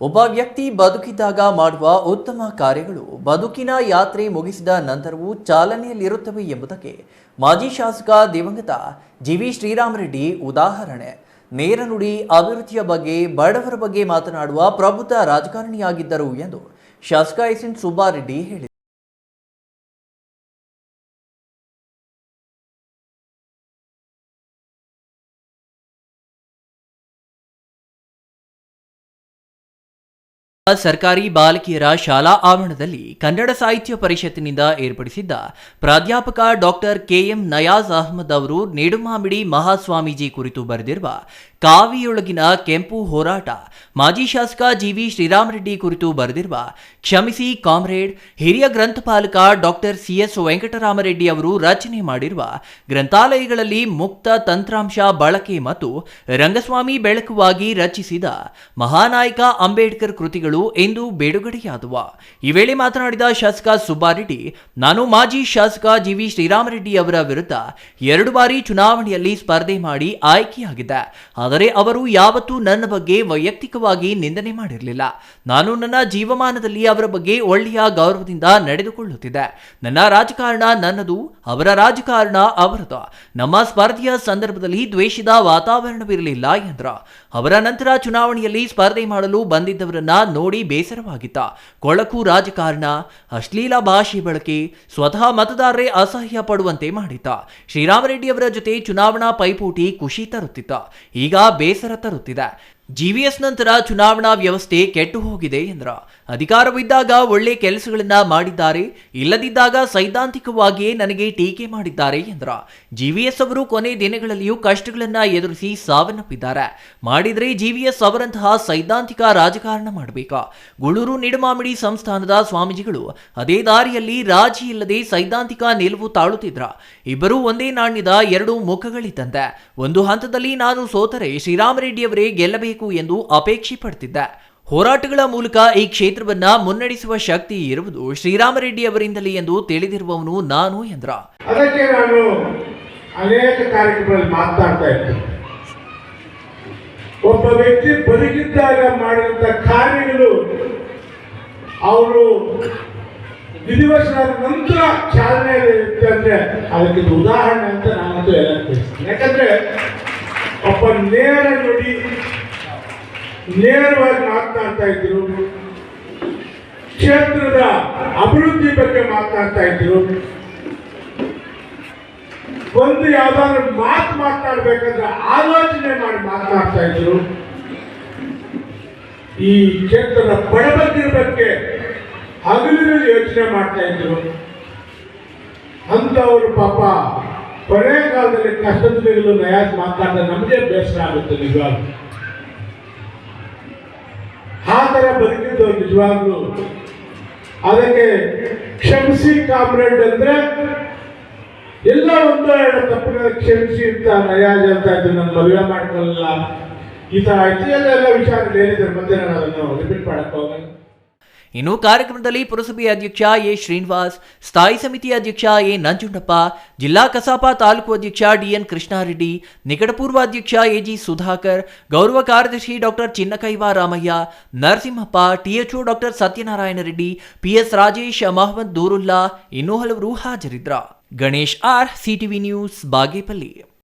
ಒಬ್ಬ ವ್ಯಕ್ತಿ ಬದುಕಿದಾಗ ಮಾಡುವ ಉತ್ತಮ ಕಾರ್ಯಗಳು. ಬದುಕಿನ ಯಾತ್ರೆ ಮುಗಿಸಿದ ನಂತರವೂ ಚಾಲನೆಯಲ್ಲಿರುತ್ತವೆ ಎಂಬುದಕ್ಕೆ ಮಾಜಿ ಶಾಸಕ ದಿವಂಗತ ಜಿ ವಿ ಶ್ರೀರಾಮರೆಡ್ಡಿ ಉದಾಹರಣೆ. ನೇರ ನುಡಿ ಅಭಿವೃದ್ಧಿಯ ಬಗ್ಗೆ, ಬಡವರ ಬಗ್ಗೆ ಮಾತನಾಡುವ ಪ್ರಬುದ್ಧ ರಾಜಕಾರಣಿಯಾಗಿದ್ದರು ಎಂದು ಶಾಸಕ ಎಸ್ ಎನ್ ಸುಬ್ಬಾರೆಡ್ಡಿ ಹೇಳಿದರು. ಸರ್ಕಾರಿ ಬಾಲಕಿಯರ ಶಾಲಾ ಆವರಣದಲ್ಲಿ ಕನ್ನಡ ಸಾಹಿತ್ಯ ಪರಿಷತ್ತಿನಿಂದ ಏರ್ಪಡಿಸಿದ್ದ ಪ್ರಾಧ್ಯಾಪಕ ಡಾಕ್ಟರ್ ಕೆಎಂ ನಯಾಜ್ ಅಹಮದ್ ಅವರು ನೇಡುಮಾಮಿಡಿ ಮಹಾಸ್ವಾಮೀಜಿ ಕುರಿತು ಬರೆದಿರುವ ಕಾವಿಯೊಳಗಿನ ಕೆಂಪು ಹೋರಾಟ. ಮಾಜಿ ಶಾಸಕ ಜಿವಿ ಶ್ರೀರಾಮರೆಡ್ಡಿ ಕುರಿತು ಬರೆದಿರುವ ಕ್ಷಮಿಸಿ ಕಾಮ್ರೇಡ್, ಹಿರಿಯ ಗ್ರಂಥಪಾಲಕ ಡಾಕ್ಟರ್ ಸಿಎಸ್ ವೆಂಕಟರಾಮರೆಡ್ಡಿ ಅವರು ರಚನೆ ಮಾಡಿರುವ ಗ್ರಂಥಾಲಯಗಳಲ್ಲಿ ಮುಕ್ತ ತಂತ್ರಾಂಶ ಬಳಕೆ ಮತ್ತು ರಂಗಸ್ವಾಮಿ ಬೆಳಕುವಾಗಿ ರಚಿಸಿದ ಮಹಾನಾಯಕ ಅಂಬೇಡ್ಕರ್ ಕೃತಿಗಳು ಎಂದು ಬಿಡುಗಡೆಯಾದವು. ಈ ವೇಳೆ ಮಾತನಾಡಿದ ಶಾಸಕ ಸುಬ್ಬಾರೆಡ್ಡಿ, ನಾನು ಮಾಜಿ ಶಾಸಕ ಜಿವಿ ಶ್ರೀರಾಮರೆಡ್ಡಿ ಅವರ ವಿರುದ್ಧ ಎರಡು ಬಾರಿ ಚುನಾವಣೆಯಲ್ಲಿ ಸ್ಪರ್ಧೆ ಮಾಡಿ ಆಯ್ಕೆಯಾಗಿದ್ದೆ ಆದರೆ ಅವರು ಯಾವತ್ತೂ ನನ್ನ ಬಗ್ಗೆ ವೈಯಕ್ತಿಕವಾಗಿ ನಿಂದನೆ ಮಾಡಿರಲಿಲ್ಲ. ನಾನು ನನ್ನ ಜೀವಮಾನದಲ್ಲಿ ಅವರ ಬಗ್ಗೆ ಒಳ್ಳೆಯ ಗೌರವದಿಂದ ನಡೆದುಕೊಳ್ಳುತ್ತಿದ್ದೆ. ನನ್ನ ರಾಜಕಾರಣ ನನ್ನದು, ಅವರ ರಾಜಕಾರಣ ಅವರದು. ನಮ್ಮ ಸ್ಪರ್ಧೆಯ ಸಂದರ್ಭದಲ್ಲಿ ದ್ವೇಷದ ವಾತಾವರಣವಿರಲಿಲ್ಲ ಎಂದ್ರ. ಅವರ ನಂತರ ಚುನಾವಣೆಯಲ್ಲಿ ಸ್ಪರ್ಧೆ ಮಾಡಲು ಬಂದಿದ್ದವರನ್ನ ನೋಡಿ ಬೇಸರವಾಗಿತ್ತ. ಕೊಳಕು ರಾಜಕಾರಣ, ಅಶ್ಲೀಲ ಭಾಷೆ ಬಳಕೆ, ಸ್ವತಃ ಮತದಾರರೇ ಅಸಹ್ಯ ಪಡುವಂತೆ ಮಾಡಿತ ಶ್ರೀರಾಮರೆಡ್ಡಿ ಅವರ ಜೊತೆ ಚುನಾವಣಾ ಪೈಪೋಟಿ ಖುಷಿ ತರುತ್ತಿತ್ತ. ಈಗ ಬೇಸರ ತರುತ್ತಿದೆ. ಜಿವಿಎಸ್ ನಂತರ ಚುನಾವಣಾ ವ್ಯವಸ್ಥೆ ಕೆಟ್ಟು ಹೋಗಿದೆ ಎಂದ್ರ ಅಧಿಕಾರವಿದ್ದಾಗ ಒಳ್ಳೆ ಕೆಲಸಗಳನ್ನ ಮಾಡಿದ್ದಾರೆ, ಇಲ್ಲದಿದ್ದಾಗ ಸೈದ್ಧಾಂತಿಕವಾಗಿಯೇ ನನಗೆ ಟೀಕೆ ಮಾಡಿದ್ದಾರೆ ಎಂದ್ರ. ಜಿವಿಎಸ್ ಅವರು ಕೊನೆ ದಿನಗಳಲ್ಲಿಯೂ ಕಷ್ಟಗಳನ್ನ ಎದುರಿಸಿ ಸಾವನ್ನಪ್ಪಿದ್ದಾರೆ. ಮಾಡಿದರೆ ಜಿವಿಎಸ್ ಅವರಂತಹ ಸೈದ್ಧಾಂತಿಕ ರಾಜಕಾರಣ ಮಾಡಬೇಕಾ. ಗುಳೂರು ನಿಡಮಾಮಿಡಿ ಸಂಸ್ಥಾನದ ಸ್ವಾಮೀಜಿಗಳು ಅದೇ ದಾರಿಯಲ್ಲಿ ರಾಜಿ ಇಲ್ಲದೆ ಸೈದ್ಧಾಂತಿಕ ನಿಲುವು ತಾಳುತ್ತಿದ್ರ. ಇಬ್ಬರೂ ಒಂದೇ ನಾಣ್ಯದ ಎರಡು ಮುಖಗಳಿದ್ದಂತೆ. ಒಂದು ಹಂತದಲ್ಲಿ ನಾನು ಸೋತರೆ ಶ್ರೀರಾಮರೆಡ್ಡಿಯವರೇ ಗೆಲ್ಲಬೇಕು ಎಂದು ಅಪೇಕ್ಷೆ ಪಡ್ತಿದ್ದೆ. ಹೋರಾಟಗಳ ಮೂಲಕ ಈ ಕ್ಷೇತ್ರವನ್ನ ಮುನ್ನಡೆಸುವ ಶಕ್ತಿ ಇರುವುದು ಶ್ರೀರಾಮರೆಡ್ಡಿ ಅವರಿಂದಲೇ ಎಂದು ತಿಳಿದಿರುವವನು ನಾನು, ಎಂದ್ರ. ಅದಕ್ಕೆ ನಾನು ಅನೇಕ ಕಾರ್ಯಕ್ರಮಗಳಲ್ಲಿ ಮಾತನಾಡ್ತಾ ಇದ್ದೆ. ಒಬ್ಬ ವ್ಯಕ್ತಿ ಬದುಕಿದ್ದಾಗ ಮಾಡಿದಂತ ಕಾರ್ಯಗಳು ಅವರು ವಿಧಿವಶನಾದ ನಂತರ ಚಾಲನೆ ಅಂದ್ರೆ ಅದಕ್ಕೆ ಉದಾಹರಣೆ ಅಂತ ನಾನು ಯಾಕಂದ್ರೆ ಒಬ್ಬ ನೇರ ನುಡಿ ನೇರವಾಗಿ ಮಾತನಾಡ್ತಾ ಇದ್ರು. ಕ್ಷೇತ್ರದ ಅಭಿವೃದ್ಧಿ ಬಗ್ಗೆ ಮಾತನಾಡ್ತಾ ಇದ್ರು. ಒಂದು ಯಾವ್ದಾದ್ರು ಮಾತು ಮಾತನಾಡ್ಬೇಕಂದ್ರೆ ಆಲೋಚನೆ ಮಾಡಿ ಮಾತನಾಡ್ತಾ ಇದ್ರು. ಈ ಕ್ಷೇತ್ರದ ಬಡಬಗ್ಗರ ಬಗ್ಗೆ ಹಗಲಿನಲ್ಲಿ ಯೋಚನೆ ಮಾಡ್ತಾ ಇದ್ರು. ಅಂತವರು ಪಾಪ ಕೊನೆ ಕಾಲದಲ್ಲಿ ಕಷ್ಟದ ನಯಾಸ್ ಮಾತಾಡಿದ್ರೆ ನಮಗೆ ಬೇಸರ ಆಗುತ್ತೆ ನಿಜವಾಗ್ಲೂ. ಆ ಥರ ಬದುಕಿದ್ದು ನಿಜವಾಗ್ಲೂ. ಅದಕ್ಕೆ ಕ್ಷಮಿಸಿ ಕಾಮ್ರೇಡ್ ಅಂದ್ರೆ ಎಲ್ಲ ಒಂದು ಎರಡು ತಪ್ಪುಗಳ ಕ್ಷಮಿಸಿ ಅಂತ ನಯಾಜ್ ಅಂತ ಇದ್ದು ನನ್ನ ಮದುವೆ ಮಾಡ್ಕೊಳ್ಳಲ್ಲ. ಈ ತರ ಎಲ್ಲ ಎಲ್ಲ ವಿಚಾರಗಳು ಏನಿದೆ ಮತ್ತೆ ನಾನು ಅದನ್ನು ರಿಪೀಟ್ ಮಾಡಕ್ ಹೋಗಲ್ಲ ಇನ್ನು ಕಾರ್ಯಕ್ರಮದಲ್ಲಿ ಪುರಸಭೆ ಅಧ್ಯಕ್ಷ ಎ ಶ್ರೀನಿವಾಸ್, ಸ್ಥಾಯಿ ಸಮಿತಿ ಅಧ್ಯಕ್ಷ ಎ ನಂಜುಂಡಪ್ಪ, ಜಿಲ್ಲಾ ಕಸಾಪ ತಾಲೂಕು ಅಧ್ಯಕ್ಷ ಡಿಎನ್ ಕೃಷ್ಣಾರೆಡ್ಡಿ, ನಿಕಟಪೂರ್ವ ಅಧ್ಯಕ್ಷ ಎಜಿ ಸುಧಾಕರ್, ಗೌರವ ಕಾರ್ಯದರ್ಶಿ doctor Chinnakaiva Ramaiah, Narasimhappa, THO doctor Satyanarayana Reddy, PS Rajesh Mohammed Durulla, ಇನ್ನೂ ಹಲವರು ಹಾಜರಿದ್ರ. Ganesh R, CTV news, Bagepalli.